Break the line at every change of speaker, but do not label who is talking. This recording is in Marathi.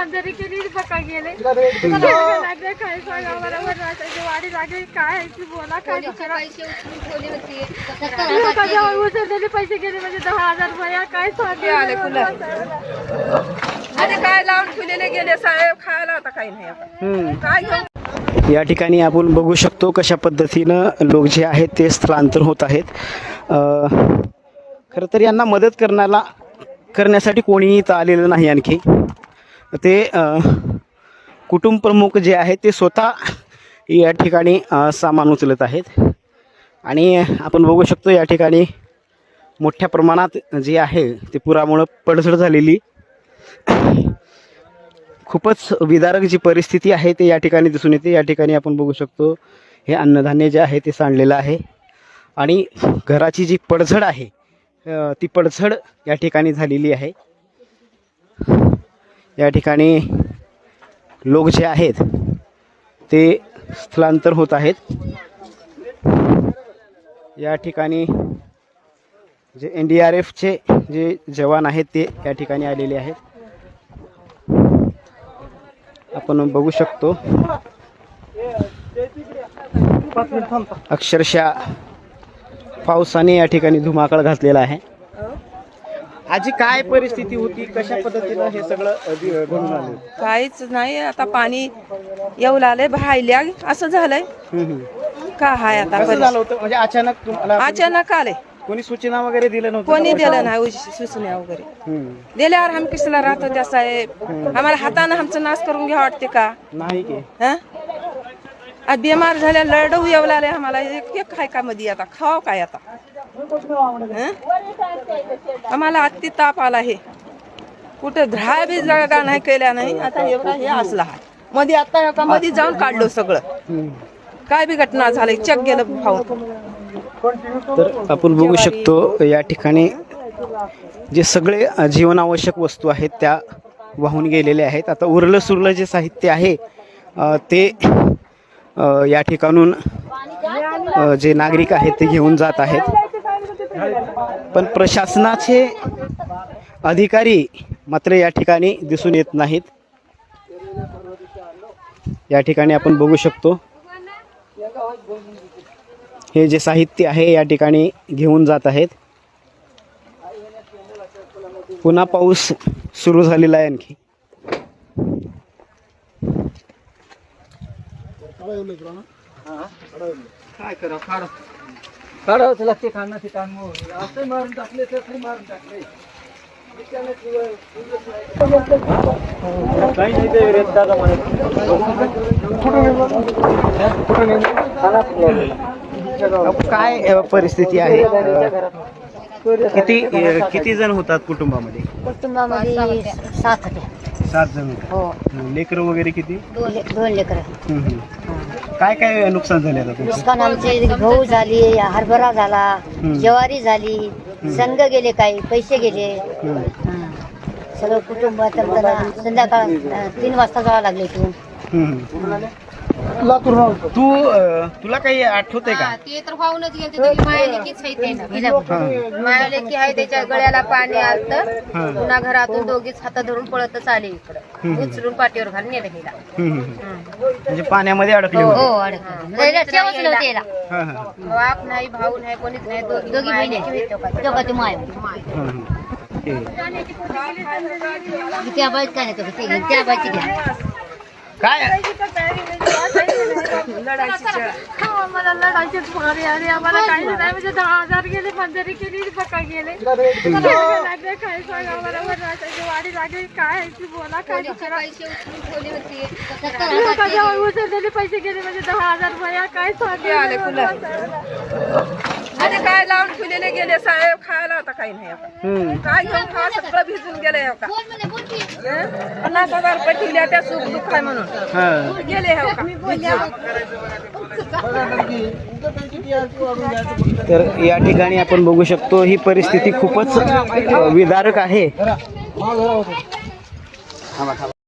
बंदरी केली बका गेले? लागले काय सांगा बरोबर राहते वाडी लागली काय आहे ती बोला काय उचललेले पैसे गेले म्हणजे दहा हजार भया काय सांगा
आणि काय लावून ठेवलेले गेले? साहेब खायला आता काही नाही. काय
या ठिकाणी आपण बघू शकतो कशा पद्धतीनं लोक जे आहेत ते स्थलांतर होत आहेत. खरं तर यांना मदत करण्याला करण्यासाठी कोणीही इथं आलेलं नाही आणखी. ते कुटुंबप्रमुख कुटुंब प्रमुख जे आहेत ते स्वतः या ठिकाणी सामान उचलत आहेत. आणि आपण बघू शकतो या ठिकाणी मोठ्या प्रमाणात जे आहे ते पुरामुळं पडझड झालेली. खूपच विदारक जी परिस्थिती आहे ते या ठिकाणी दिसून येते. या ठिकाणी आपण बघू शकतो हे अन्नधान्य जे आहे ते सांडलेलं आहे. आणि घराची जी पडझड आहे ती पडझड या ठिकाणी झालेली आहे. या ठिकाणी लोक जे आहेत ते स्थलांतर होत आहेत. या ठिकाणी जे एन डी आर एफचे जे जवान आहेत ते या ठिकाणी आलेले आहेत. आपण बघू शकतो. अक्षरशः पावसाने या ठिकाणी धुमाकळ घातलेला आहे. आजी काय परिस्थिती होती? कशा पद्धतीनं हे सगळं अ, दि- घडून आलं?
काहीच नाही. आता पाणी येऊ लागले भायल्या असं झालंय. का हाय आता
कसं
परिस्थिती?
झालं होतं? म्हणजे अचानक तुम्हाला
अचानक आले
कोणी सूचना वगैरे दिलं नव्हतं?
कोणी? दिलं नाही उश- सूचना वगैरे.
हम्म.
दिल्यावर आम्ही कसला राहतो त्या साहेब? आम्हाला हातानं आमचं नाश करून घ्या वाटते का?
नाही की.
हं? आज बिमार झाल्या लढू येऊ लागले आम्हाला. एक खाय का मध्ये आता? खाव काय आता? आम्हाला अति ताप आला हे. कुठं दहा बी जागा नाही केल्या नाही आता एवढा हे असला आहे मध्ये आता एका मध्ये जाऊन काढलो सगळं. काय बी घटना झाली चक गेलं भाऊ
तर आपण बघू शकतो या ठिकाणी जे सगळे जीवनावश्यक वस्तू आहेत त्या वाहून गेलेल्या आहेत. आता उरलं सुरलं जे साहित्य आहे ते या ठिकाणून जे नागरिक आहेत ते घेऊन जात आहेत. पण प्रशासनाचे अधिकारी मात्र या ठिकाणी दिसून येत नाहीत. या ठिकाणी आपण बघू शकतो. हे जे साहित्य आहे या ठिकाणी घेऊन जात आहेत. पुन्हा पाऊस सुरू झालेला आहे आणखी. काय करा काढ काढावं लागते काढणं ते काढ असं मारून टाकले तर मारून टाकले. काही नाही ते रेत काय परिस्थिती आहे? किती किती जण होतात कुटुंबामध्ये?
कुटुंबामध्ये सात होते
सात जण होतात.
हो.
लेकरं वगैरे किती?
दोन लेकर.
काय काय नुकसान झाले आता तुमचं
नुकसान आमचे गहू झाली हरभरा झाला ज्वारी झाली संघ गेले काही पैसे गेले
हम्म.
हा. सगळं कुटुंब त्यांना संध्याकाळ अं, तीन वाजता जावं लागले
हम्म. तू अ, तुला काही आठवते का?
ते तर वाहूनच गेले ते मायालेकीच आहे ते ना मायालेकी आहे त्याच्या गळ्याला पाणी आलत. पुन्हा घरातून दोघीच हात धरून पळतच आले इकडं. उचलून पाठीवर घालून नेलं हिला.
हम्म, हम्म. म्हणजे पाण्यामध्ये अडकले
हो अडकलं. म्हणजे ठेवच नव्हते याला.
हा, हा.
बाप नाही भाऊ नाही कोणीच नाही दोघी
दोघी बहिणी माय.
ठीक आहे.
किती आबाज काय नाही तो किती किती आबाची
लढायचे मारे आणि आम्हाला काही नाही. म्हणजे दहा हजार गेले बंदरी केली बका गेले. लागले काय सांगा बरोबर राहते वाडी लागली. काय आहे ती बोला काय
होते?
कशावर उचललेले पैसे गेले म्हणजे दहा हजार भया काय सांगा?
आणि काय लावून ठेवलेले गेले साहेब? खायला आता काही नाही आता. काय घेऊन खा सगळं भिजून गेले का हं? पन्नास हजार रुपये ठेवले त्या सुख दुःख आहे म्हणून.
हा.
गेले हो का.
तर या ठिकाणी आपण बघू शकतो ही परिस्थिती खूपच अ, विदारक आहे.